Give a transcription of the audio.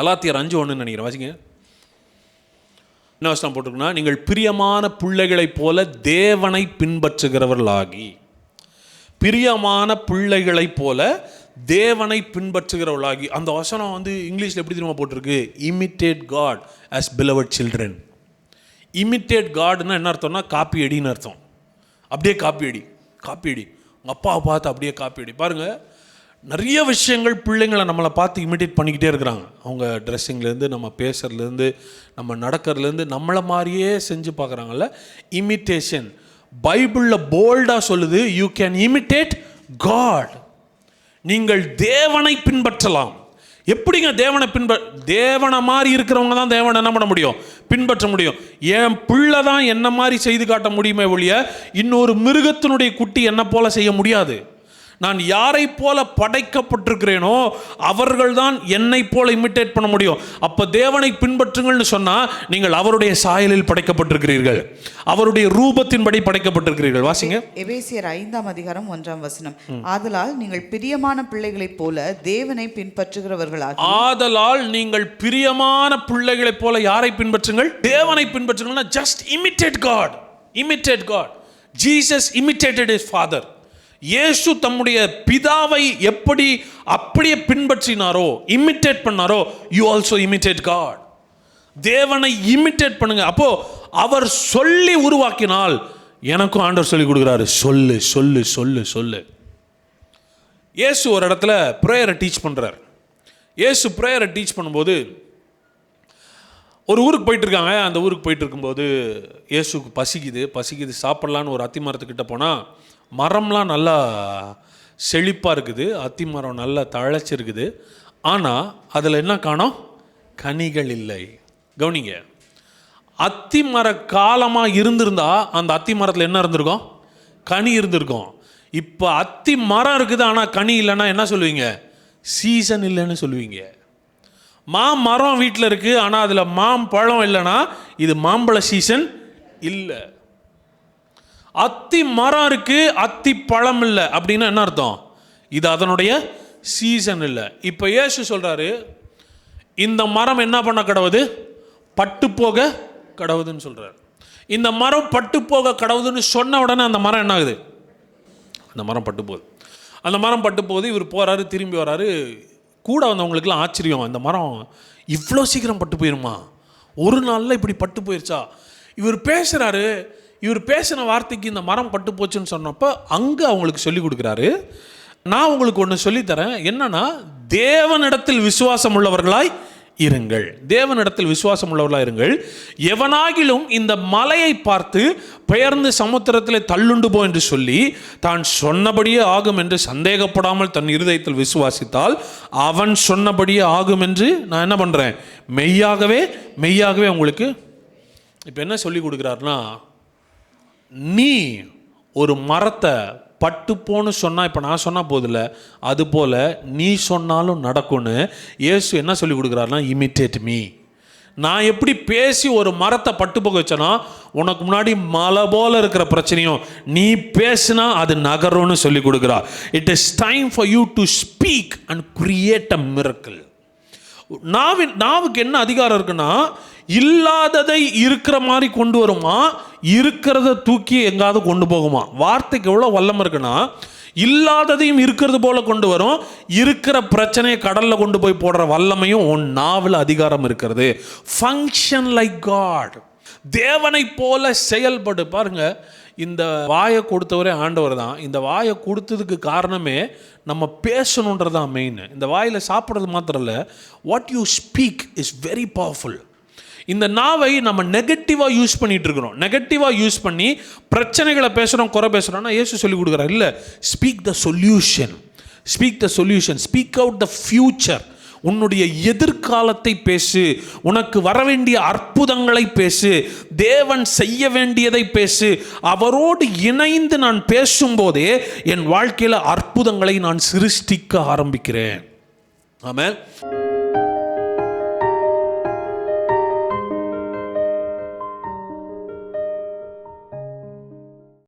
கலாத்தியர் அஞ்சு ஒன்றுன்னு நினைக்கிறேன். வாசிங்க. என்ன வசனம் போட்டிருக்குன்னா நீங்கள் பிரியமான பிள்ளைகளைப் போல தேவனை பின்பற்றுகிறவர்களாகி பிரியமான பிள்ளைகளைப் போல தேவனை பின்பற்றுகிறவர்களாகி. அந்த வசனம் வந்து இங்கிலீஷில் எப்படி தெரியுமா போட்டிருக்கு? Imitate God as beloved children imitate காட்னா என்ன அர்த்தம்னா காப்பி அடின்னு அர்த்தம். அப்படியே காப்பி அடி காப்பி அடி உங்கள் அப்பாவை பார்த்து அப்படியே காப்பி அடி பாருங்கள் நிறைய விஷயங்கள் பிள்ளைங்களை நம்மளை பார்த்து இமிட்டேட் பண்ணிக்கிட்டே இருக்கிறாங்க. அவங்க ட்ரெஸ்ஸிங்லேருந்து நம்ம பேசுறதுலேருந்து நம்ம நடக்கிறதுலேருந்து நம்மளை மாதிரியே செஞ்சு பார்க்குறாங்கல்ல. இமிட்டேஷன் பைபிளில் போல்டாக சொல்லுது யூ கேன் இமிட்டேட் காட் நீங்கள் தேவனை பின்பற்றலாம். எப்படிங்க தேவனை பின்ப தேவனை மாதிரி இருக்கிறவங்க தான் தேவனை என்ன பண்ண முடியும்? பின்பற்ற முடியும். என் பிள்ளை தான் என்ன மாதிரி செய்து காட்ட முடியுமே ஒழிய இன்னொரு மிருகத்தினுடைய குட்டி என்ன போல செய்ய முடியாது. நான் யாரை போல படைக்கப்பட்டிருக்கிறேனோ அவர்கள் தான் என்னை போல இமிட்டேட் பண்ண முடியும். அப்போ தேவனை பின்பற்றுங்கள்னு சொன்னால் நீங்கள் அவருடைய சாயலில் படைக்கப்பட்டிருக்கிறீர்கள். அவருடைய ரூபத்தின்படி படைக்கப்பட்டிருக்கிறீர்கள். வாசிங்க. எபேசியர் ஐந்தாம் அதிகாரம் ஒன்றாம் வசனம். ஆதலால் நீங்கள் பிரியமான பிள்ளைகளைப் போல தேவனை பின்பற்றுகிறவர்களாக ஆதலால் நீங்கள் பிரியமான பிள்ளைகளைப் போல யாரை பின்பற்றுங்கள்? தேவனை பின்பற்றுங்கள்னா just imitate God imitate God Jesus imitated is father இயேசு தம்முடைய பிதாவை எப்படி அப்படியே பின்பற்றினாரோ இமிட்டேட் பண்ணாரோ யூ ஆல்சோ இமிட்டேட் காட் தேவனை இமிட்டேட் பண்ணுங்க. அப்போ அவர் சொல்லி உருவாக்கினால் எனக்கும் ஆண்டவர் சொல்லி கொடுக்குறாரு. சொல்லு சொல்லு சொல்லு சொல்லு. இயேசு ஒரு இடத்துல ப்ரேயரை டீச் பண்ணுறார் இயேசு ப்ரேயரை டீச் பண்ணும்போது ஒரு ஊருக்கு போயிட்டு இருக்காங்க. அந்த ஊருக்கு போயிட்டு இருக்கும்போது இயேசுக்கு பசிக்குது. பசிக்குது சாப்பிட்லான்னு ஒரு அத்திமரத்துக்கிட்ட போனால் மரம்லாம் நல்லா செழிப்பாக இருக்குது. அத்தி மரம் நல்லா தழைச்சிருக்குது. ஆனால் அதில் என்ன காணோம்? கனிகள் இல்லை. கவனிங்க. அத்தி மர காலமாக இருந்திருந்தா அந்த அத்தி மரத்தில் என்ன இருந்திருக்கும்? கனி இருந்திருக்கும். இப்போ அத்தி மரம் இருக்குது ஆனால் கனி இல்லைன்னா என்ன சொல்லுவீங்க? சீசன் இல்லைன்னு சொல்லுவீங்க. மாமரம் வீட்டில் இருக்குது ஆனால் அதில் மாம்பழம் இல்லைன்னா இது மாம்பழ சீசன் இல்லை. அத்தி மரம் இருக்குது அத்தி பழம் இல்லை. அப்படின்னா என்ன அர்த்தம்? இது அதனுடைய சீசன் இல்லை. இப்போ ஏசு சொல்கிறாரு இந்த மரம் என்ன பண்ண கடவுது? பட்டு போக கடவுதுன்னு சொல்கிறார் இந்த மரம் பட்டு போக கடவுதுன்னு சொன்ன உடனே அந்த மரம் என்ன ஆகுது? அந்த மரம் பட்டு போகுது. அந்த மரம் பட்டு போகுது இவர் போகிறாரு திரும்பி வராரு. கூட வந்தவங்களுக்குலாம் ஆச்சரியம் இந்த மரம் இவ்வளோ சீக்கிரம் பட்டு போயிருமா? ஒரு நாளில் இப்படி பட்டு போயிருச்சா? இவர் பேசுகிறாரு இவர் பேசின வார்த்தைக்கு இந்த மரம் பட்டு போச்சுன்னு சொன்னப்போ அங்கே அவங்களுக்கு சொல்லி கொடுக்குறாரு. நான் உங்களுக்கு ஒன்று சொல்லித்தரேன் என்னன்னா தேவனிடத்தில் விசுவாசம் உள்ளவர்களாய் இருங்கள். தேவனிடத்தில் விசுவாசம் உள்ளவர்களாக இருங்கள். எவனாகிலும் இந்த மலையை பார்த்து பெயர்ந்து சமுத்திரத்தில் தள்ளுண்டு போ என்று சொல்லி தான் சொன்னபடியே ஆகும் என்று சந்தேகப்படாமல் தன் இருதயத்தில் விசுவாசித்தால் அவன் சொன்னபடியே ஆகும் என்று நான் என்ன பண்ணுறேன் மெய்யாகவே மெய்யாகவே உங்களுக்கு இப்போ என்ன சொல்லி கொடுக்குறாருன்னா நீ ஒரு மரத்தை பட்டுப்போன்னு சொன்னால் இப்போ நான் சொன்னால் போதில்ல அதுபோல் நீ சொன்னாலும் நடக்கும்னு இயேசு என்ன சொல்லி கொடுக்குறாருன்னா இமிட்டேட் மீ நான் எப்படி பேசி ஒரு மரத்தை பட்டு போக வச்சேன்னா உனக்கு முன்னாடி மலை போல இருக்கிற பிரச்சனையும் நீ பேசினா அது நகரும்னு சொல்லி கொடுக்குறா it is time for you to speak and create a miracle நாவின் நாவுக்கு என்ன அதிகாரம் இருக்குன்னா இல்லாததை இருக்கிற மாதிரி கொண்டு வருமா இருக்கிறத தூக்கி எங்காவது கொண்டு போகுமா? வார்த்தைக்கு எவ்வளோ வல்லம் இருக்குன்னா இல்லாததையும் இருக்கிறது போல கொண்டு வரும் இருக்கிற பிரச்சனையை கடலில் கொண்டு போய் போடுற வல்லமையும் உன் நாவில் அதிகாரம் இருக்கிறது. ஃபங்க்ஷன் லைக் காட் தேவனை போல செயல்படு. பாருங்க இந்த வாயை கொடுத்தவரே ஆண்டவர் தான். இந்த வாயை கொடுத்ததுக்கு காரணமே நம்ம பேசணுன்றது தான் மெயின் இந்த வாயில் சாப்பிட்றது மாத்திரம் இல்லை what you speak is very powerful இந்த நாவை நம்ம நெகட்டிவாக யூஸ் பண்ணிட்டு இருக்கிறோம். நெகட்டிவாக யூஸ் பண்ணி பிரச்சனைகளை பேசுகிறோம் குறை பேசுகிறோம்னா ஏசு சொல்லி கொடுக்குறாரு. இல்லை speak the solution speak the solution speak out the future உன்னுடைய எதிர்காலத்தை பேசு. உனக்கு வர வேண்டிய அற்புதங்களை பேசு. தேவன் செய்ய வேண்டியதை பேசு. அவரோடு இணைந்து நான் பேசும்போதே என் வாழ்க்கையில் அற்புதங்களை நான் சிருஷ்டிக்க ஆரம்பிக்கிறேன். ஆமாம்